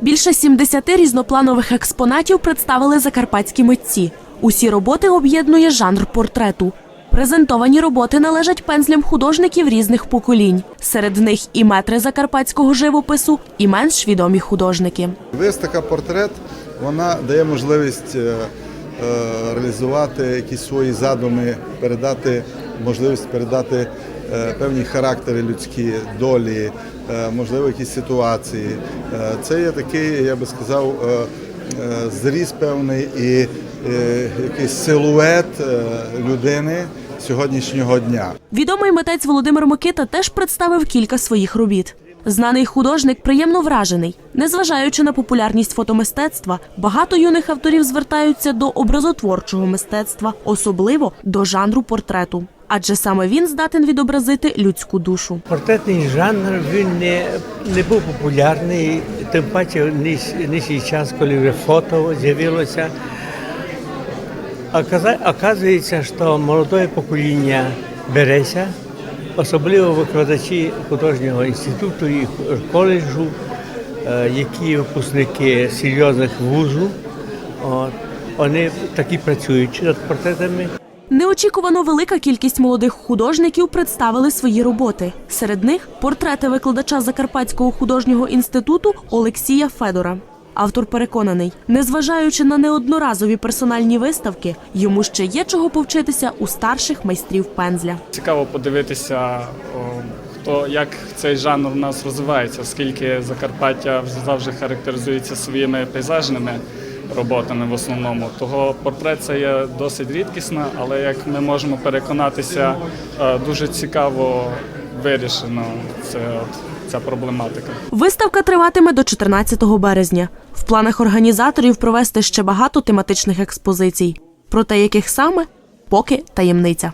Більше 70 різнопланових експонатів представили закарпатські митці. Усі роботи об'єднує жанр портрету. Презентовані роботи належать пензлям художників різних поколінь. Серед них і метри закарпатського живопису, і менш відомі художники. Виставка портрет вона дає можливість е, е, реалізувати якісь свої задуми, передати можливість передати певні характери людські, долі, е, можливо, якісь ситуації. Е, Це є такий, я би сказав, е, е, зріз певний і е, якийсь силует е, людини сьогоднішнього дня. Відомий митець Володимир Микита теж представив кілька своїх робіт. Знаний художник приємно вражений. Незважаючи на популярність фотомистецтва, багато юних авторів звертаються до образотворчого мистецтва, особливо до жанру портрету. Адже саме він здатен відобразити людську душу. Портретний жанр він не, не був популярний, тим паче нинішній час, коли вже фото з'явилося. Оказується, що молоде покоління береться, особливо викладачі художнього інституту і коледжу, е, які випускники серйозних вузів. Вони такі працюють над портретами. Неочікувано велика кількість молодих художників представили свої роботи. Серед них портрети викладача Закарпатського художнього інституту Олексія Федора. Автор переконаний, незважаючи на неодноразові персональні виставки, йому ще є чого повчитися у старших майстрів пензля. Цікаво подивитися, хто як цей жанр у нас розвивається, оскільки Закарпаття завжди характеризується своїми пейзажними роботами в основному. Того портрет це є досить рідкісна, але як ми можемо переконатися, е, дуже цікаво вирішено це, ця проблематика. Виставка триватиме до 14 березня. В планах організаторів провести ще багато тематичних експозицій. Про те, яких саме, поки таємниця.